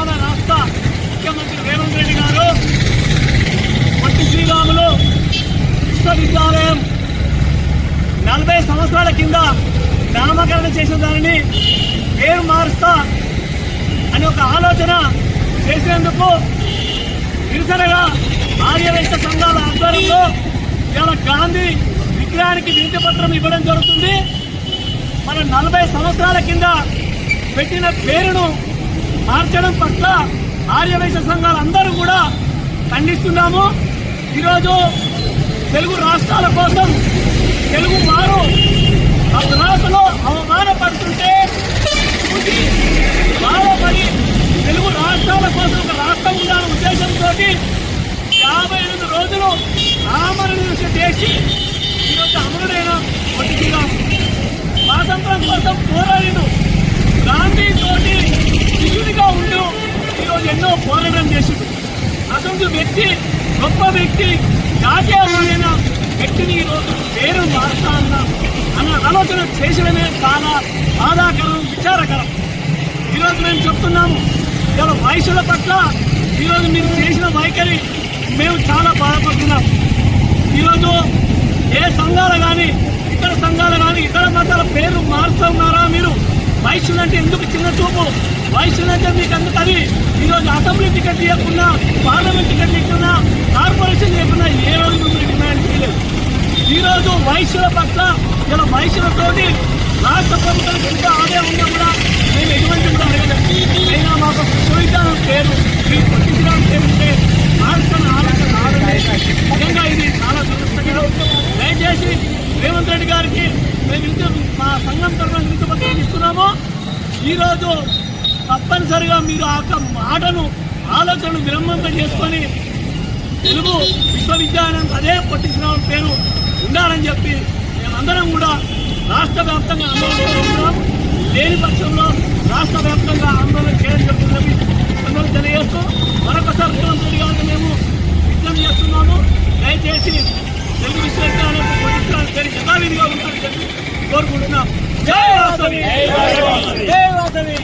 తెలంగాణ రాష్ట్ర ముఖ్యమంత్రి రేవంత్ రెడ్డి గారు పట్టి శ్రీరాములు విశ్వవిద్యాలయం నలభై సంవత్సరాల కింద నామకరణ చేసిన దానిని పేరు మారుస్తా అని ఒక ఆలోచన చేసినందుకు నిరసనగా ఆర్యవేత్త సంఘాల ఆధ్వర్యంలో ఇవాళ గాంధీ విగ్రహానికి వినతి పత్రం ఇవ్వడం జరుగుతుంది. మన నలభై సంవత్సరాల కింద పెట్టిన పేరును మార్చడం పట్ల ఆర్యవైశ్య సంఘాలు అందరూ కూడా ఖండిస్తున్నాము. ఈరోజు తెలుగు రాష్ట్రాల కోసం తెలుగు వారు మద్రాసులో అవమానపడుతుంటే చూసి బాధపడి తెలుగు రాష్ట్రాల కోసం ఒక రాష్ట్రం ఉండాలనే ఉద్దేశంతో యాభై ఎనిమిది రోజులు ఆమరణ చేసి ఈరోజు అమరుడైన పొట్టి స్వాతంత్రం కోసం పోరాడిను గాంధీ తోటి శిష్యుడిగా ఉంటూ ఈరోజు ఎన్నో పోరాటం చేసిండు. అసలు వ్యక్తి గొప్ప వ్యక్తి జాతీయమైన వ్యక్తిని ఈరోజు పేరు మారుతా అన్న అన్న ఆలోచన చేసడమే చాలా బాధాకరం విచారకరం. ఈరోజు మేము చెప్తున్నాము ఇవాళ వయసుల పట్ల ఈరోజు మీరు చేసిన వైఖరి మేము చాలా బాధపడుతున్నాం. ఈరోజు ఏ సంఘాలు కానీ ఇతర సంఘాలు కానీ ఇతర మతాల పేర్లు వయసులు అంటే ఎందుకు చిన్న చూపు? వయసులు అంటే మీకు ఎందుకు అది ఈరోజు అసెంబ్లీ టికెట్ ఇవ్వకుండా పార్లమెంట్ టికెట్ ఇవ్వకుండా కార్పొరేషన్ ఇవ్వకుండా ఏ రోజు మీరు డిమాండ్ చేయలేదు. ఈరోజు వయసుల పట్ల ఇలా వయసులతోటి రాష్ట్ర ప్రభుత్వం ఎంత ఆదాయం ఉన్నా కూడా మేము ఎటువంటి కూడా అడగలేదు అయినా మాకు విశ్వవిద్యాలయం పేరు ఈ పట్టించడానికి పేరు ఉంటే రాష్ట్రం ఆలోచన రావడం నిజంగా ఇది చాలా దురదృష్టకరం దయచేసి రేవంత్ రెడ్డి గారికి మేము ఇంత మా సంఘం తరఫున ఇంత ఇస్తున్నాము. ఈరోజు తప్పనిసరిగా మీరు ఆ యొక్క మాటను ఆలోచనను విలంబంతం చేసుకొని తెలుగు విశ్వవిద్యాలయం అదే పట్టించిన పేరు ఉండాలని చెప్పి మేమందరం కూడా రాష్ట్ర వ్యాప్తంగా ఆందోళన లేని పక్షంలో రాష్ట్ర వ్యాప్తంగా ఆందోళన చేయడం జరుగుతుందని అందరూ తెలియజేస్తూ మరొకసారి ముఖ్యమంత్రి మేము విజ్ఞప్తి చేస్తున్నాము. దయచేసి తెలుగు విశ్వవిద్యాలయం పట్టించడానికి యథావిధిగా ఉంటుందని చెప్పి కోరుకుంటున్నాం. జై వాసవి! జై వాసవి!